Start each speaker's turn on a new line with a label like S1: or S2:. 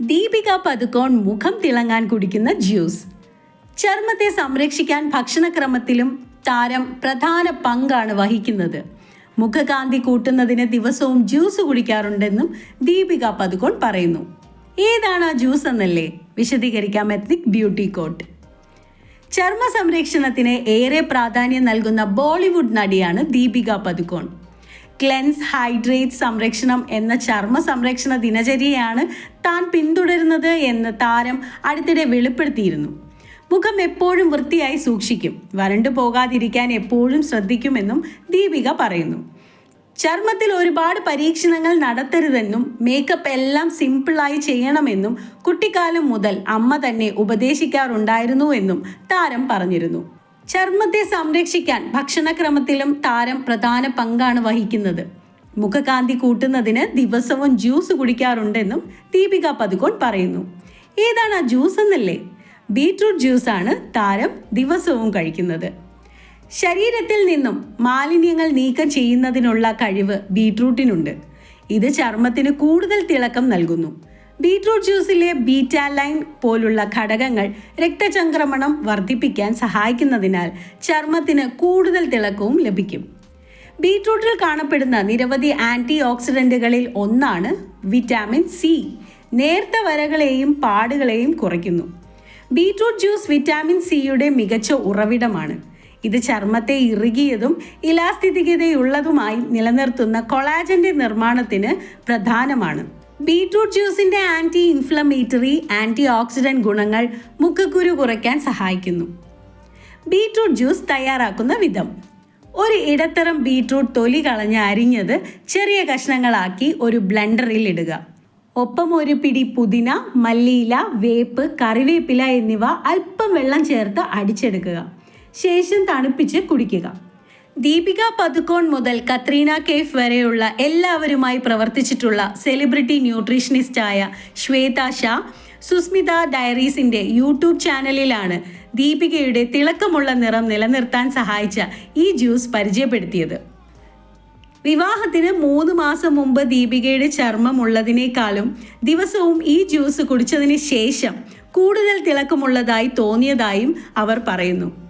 S1: ദീപിക പതുക്കോൺ മുഖം തിളങ്ങാൻ കുടിക്കുന്ന ജ്യൂസ്. ചർമ്മത്തെ സംരക്ഷിക്കാൻ ഭക്ഷണക്രമത്തിലും താരം പ്രധാന പങ്കാണ് വഹിക്കുന്നത്. മുഖകാന്തി കൂട്ടുന്നതിന് ദിവസവും ജ്യൂസ് കുടിക്കാറുണ്ടെന്നും ദീപിക പതുക്കോൺ പറയുന്നു. ഏതാണ് ആ ജ്യൂസ് എന്നല്ലേ? വിശദീകരിക്കാം എത്നിക് ബ്യൂട്ടി കോട്ട്. ചർമ്മ സംരക്ഷണത്തിന് ഏറെ പ്രാധാന്യം നൽകുന്ന ബോളിവുഡ് നടിയാണ് ദീപിക പതുക്കോൺ ക്ലെൻസ് ഹൈഡ്രേറ്റ് സംരക്ഷണം എന്ന ചർമ്മ സംരക്ഷണ ദിനചര്യയാണ് താൻ പിന്തുടരുന്നത് എന്ന് താരം അടുത്തിടെ വെളിപ്പെടുത്തിയിരുന്നു. മുഖം എപ്പോഴും വൃത്തിയായി സൂക്ഷിക്കും. വരണ്ടു പോകാതിരിക്കാൻ എപ്പോഴും ശ്രദ്ധിക്കുമെന്നും ദീപിക പറയുന്നു. ചർമ്മത്തിൽ ഒരുപാട് പരീക്ഷണങ്ങൾ നടത്തരുതെന്നും മേക്കപ്പ് എല്ലാം സിമ്പിളായി ചെയ്യണമെന്നും കുട്ടിക്കാലം മുതൽ അമ്മ തന്നെ ഉപദേശിക്കാറുണ്ടായിരുന്നു എന്നും താരം പറഞ്ഞിരുന്നു. ചർമ്മത്തെ സംരക്ഷിക്കാൻ ഭക്ഷണക്രമത്തിലും താരം പ്രധാന പങ്കാണ് വഹിക്കുന്നത്. മുഖകാന്തി കൂട്ടുന്നതിന് ദിവസവും ജ്യൂസ് കുടിക്കാറുണ്ടെന്നും ദീപിക പതുക്കോൺ പറയുന്നു. ഏതാണ് ആ ജ്യൂസ് എന്നല്ലേ? ബീട്രൂട്ട് ജ്യൂസാണ് താരം ദിവസവും കഴിക്കുന്നത്. ശരീരത്തിൽ നിന്നും മാലിന്യങ്ങൾ നീക്കം ചെയ്യുന്നതിനുള്ള കഴിവ് ബീട്രൂട്ടിനുണ്ട്. ഇത് ചർമ്മത്തിന് കൂടുതൽ തിളക്കം നൽകുന്നു. ബീട്രൂട്ട് ജ്യൂസിലെ ബീറ്റാലൈൻ പോലുള്ള ഘടകങ്ങൾ രക്തചംക്രമണം വർദ്ധിപ്പിക്കാൻ സഹായിക്കുന്നതിനാൽ ചർമ്മത്തിന് കൂടുതൽ തിളക്കവും ലഭിക്കും. ബീട്രൂട്ടിൽ കാണപ്പെടുന്ന നിരവധി ആന്റി ഓക്സിഡന്റുകളിൽ ഒന്നാണ് വിറ്റാമിൻ സി. നേർത്ത വരകളെയും പാടുകളെയും കുറയ്ക്കുന്നു. ബീട്രൂട്ട് ജ്യൂസ് വിറ്റാമിൻ സിയുടെ മികച്ച ഉറവിടമാണ്. ഇത് ചർമ്മത്തെ ഇറുകിയതും ഇലാസ്തികതയുള്ളതുമായി നിലനിർത്തുന്ന കൊളാജന്റെ നിർമ്മാണത്തിന് പ്രധാനമാണ്. ബീട്രൂട്ട് ജ്യൂസിന്റെ ആന്റി ഇൻഫ്ലമേറ്ററി ആന്റി ഓക്സിഡന്റ് ഗുണങ്ങൾ മുഖക്കുരു കുറയ്ക്കാൻ സഹായിക്കുന്നു. ബീട്രൂട്ട് ജ്യൂസ് തയ്യാറാക്കുന്ന വിധം. ഒരു ഇടത്തരം ബീട്രൂട്ട് തൊലി കളഞ്ഞ് അരിഞ്ഞത് ചെറിയ കഷ്ണങ്ങളാക്കി ഒരു ബ്ലെൻഡറിൽ ഇടുക. ഒപ്പം ഒരു പിടി പുതിന മല്ലിയില വേപ്പ് കറിവേപ്പില എന്നിവ അല്പം വെള്ളം ചേർത്ത് അടിച്ചെടുക്കുക. ശേഷം തണുപ്പിച്ച് കുടിക്കുക. ദീപിക പതുക്കോൺ മുതൽ കത്രീന കേഫ് വരെയുള്ള എല്ലാവരുമായി പ്രവർത്തിച്ചിട്ടുള്ള സെലിബ്രിറ്റി ന്യൂട്രീഷനിസ്റ്റായ ശ്വേത ഷാ സുസ്മിത ഡയറീസിന്റെ യൂട്യൂബ് ചാനലിലാണ് ദീപികയുടെ തിളക്കമുള്ള നിറം നിലനിർത്താൻ സഹായിച്ച ഈ ജ്യൂസ് പരിചയപ്പെടുത്തിയത്. വിവാഹത്തിന് മൂന്ന് മാസം മുമ്പ് ദീപികയുടെ ചർമ്മം ഉള്ളതിനേക്കാളും ദിവസവും ഈ ജ്യൂസ് കുടിച്ചതിന് ശേഷം കൂടുതൽ തിളക്കമുള്ളതായി തോന്നിയതായും അവർ പറയുന്നു.